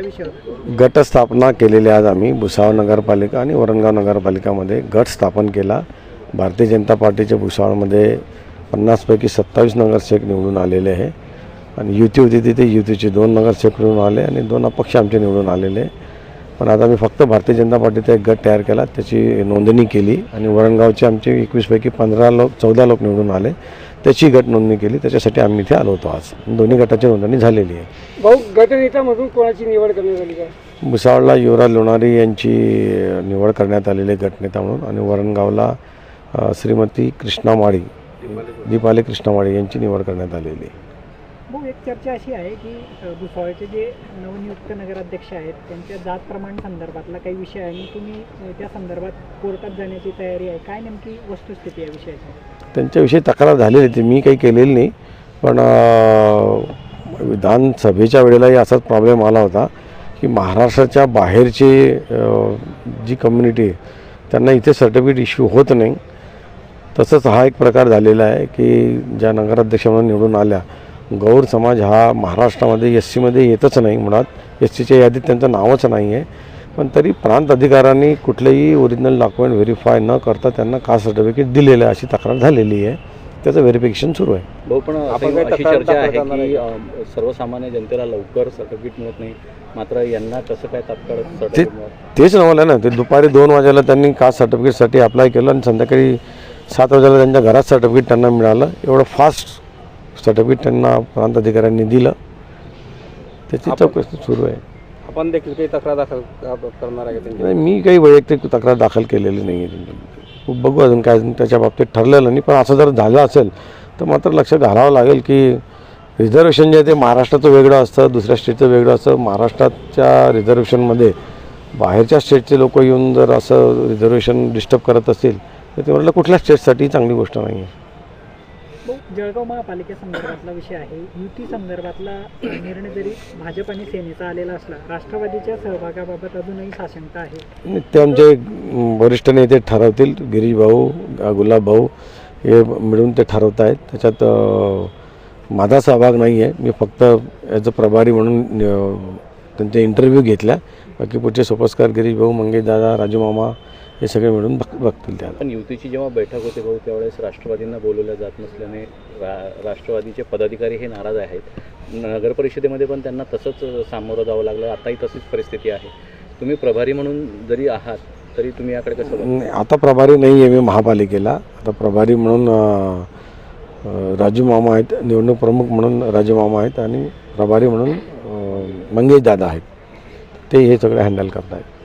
काय विषय गटस्थापना केलेली आज आम्ही भुसावळ नगरपालिका आणि वरणगाव नगरपालिकामध्ये गट स्थापन केला. भारतीय जनता पार्टीच्या भुसावळमध्ये पन्नासपैकी सत्तावीस नगरसेवक निवडून आलेले आहे. आणि युती होती तिथे युतीचे दोन नगरसेवक निवडून आले आणि दोन अपक्ष आमचे निवडून आलेले. पण आता आम्ही फक्त भारतीय जनता पार्टीचा एक गट तयार केला. त्याची नोंदणी केली आणि वरणगावचे आमचे एकवीसपैकी पंधरा लोक चौदा लोक निवडून आले. त्याची गट नोंदणी केली. त्याच्यासाठी आम्ही इथे आलो होतो आज. दोन्ही गटाची नोंदणी झालेली आहे. भाऊ गटनेत्यामधून कोणाची निवड करण्यात आली काय भुसावळला युवराज लोणारी यांची निवड करण्यात आलेली आहे गटनेता म्हणून. आणि वरणगावला श्रीमती कृष्णा माळी दीपाली कृष्णा माळी यांची निवड करण्यात आलेली आहे. भाऊ एक चर्चा अशी आहे की भुसावळचे जे नवनियुक्त नगराध्यक्ष आहेत त्यांच्या जात प्रमाण संदर्भातला काही विषय आहे आणि तुम्ही त्या संदर्भात कोर्टात जाण्याची तयारी आहे. काय नेमकी वस्तुस्थिती आहे विषयाची? त्यांच्याविषयी तक्रार झालेली ती मी काही केलेली नाही. पण विधानसभेच्या वेळेलाही असाच प्रॉब्लेम आला होता की महाराष्ट्राच्या बाहेरचे जी कम्युनिटी त्यांना इथे सर्टिफिकेट इश्यू होत नाही. तसंच हा एक प्रकार झालेला आहे की ज्या नगराध्यक्ष म्हणून निवडून आल्या गौर समाज हा महाराष्ट्रामध्ये एस सीमध्ये येतच नाही मुळात. एस सीच्या यादीत त्यांचं नावच नाही आहे पण तरी प्रांत अधिकाऱ्यांनी कुठलेही ओरिजिनल डॉक्युमेंट व्हेरीफाय न करता त्यांना कास्ट सर्टिफिकेट दिलेलं आहे अशी तक्रार झालेली आहे. त्याचं व्हेरिफिकेशन सुरू आहे. भाऊ पण अशी चर्चा आहे की सर्वसामान्य जनतेला लवकर सर्टिफिकेट मिळत नाही. मात्र यांना कसं काय तात्काळ ते तेच नवलं ना ते दुपारी दोन वाजेला त्यांनी कास्ट सर्टिफिकेटसाठी अप्लाय केलं आणि संध्याकाळी सात वाजेला त्यांच्या घरात सर्टिफिकेट त्यांना मिळालं. एवढं फास्ट सर्टिफिकेट त्यांना प्रांत अधिकाऱ्यांनी दिलं. त्याची चौकशी सुरू आहे. आपण देखील काही तक्रार दाखल करणार आहे का नाही मी काही वैयक्तिक तक्रार दाखल केलेली नाही आहे बघू अजून काय त्याच्या बाबतीत ठरलेलं नाही पण असं जर झालं असेल तर मात्र लक्ष घालावं लागेल की रिझर्वेशन जे आहे ते महाराष्ट्राचं वेगळं असतं दुसऱ्या स्टेटचं वेगळं असतं. महाराष्ट्राच्या रिझर्वेशनमध्ये बाहेरच्या स्टेटचे लोक येऊन जर असं रिझर्वेशन डिस्टर्ब करत असतील तर ते म्हटलं कुठल्या स्टेटसाठी चांगली गोष्ट नाही आहे जळगाव महापालिकेसंदर्भातला विषय आहे. युती संदर्भातला निर्णय जरी भाजप आणि सेनेचा आलेला असला राष्ट्रवादीच्या सहभागाबाबत अजूनही साशंकता आहे. ते आमचे वरिष्ठ नेते ठरवतील. गिरीश भाऊ गुलाब भाऊ हे मिळून ते ठरवत आहेत. त्याच्यात माझा सहभाग नाही आहे मी फक्त ॲज अ प्रभारी म्हणून त्यांचे इंटरव्ह्यू घेतल्या. बाकी पुढचे सोपस्कार गिरीश भाऊ मंगेश दादा राजू मामा हे सगळे मिळून बघ बघतील त्या पण युतीची जेव्हा बैठक होते भाऊ त्यावेळेस राष्ट्रवादींना बोलवलं जात नसल्याने रा राष्ट्रवादीचे पदाधिकारी हे नाराज आहेत. नगर परिषदेमध्ये पण त्यांना तसंच सामोरं जावं लागलं. आताही तशीच परिस्थिती आहे. तुम्ही प्रभारी म्हणून जरी आहात तरी तुम्ही याकडे कसं आता प्रभारी नाही आहे मी महापालिकेला. आता प्रभारी म्हणून राजू मामा आहेत निवडणूक प्रमुख म्हणून राजू मामा आहेत आणि प्रभारी म्हणून मंगेश दादा आहेत. ते हे सगळं हँडल करत आहेत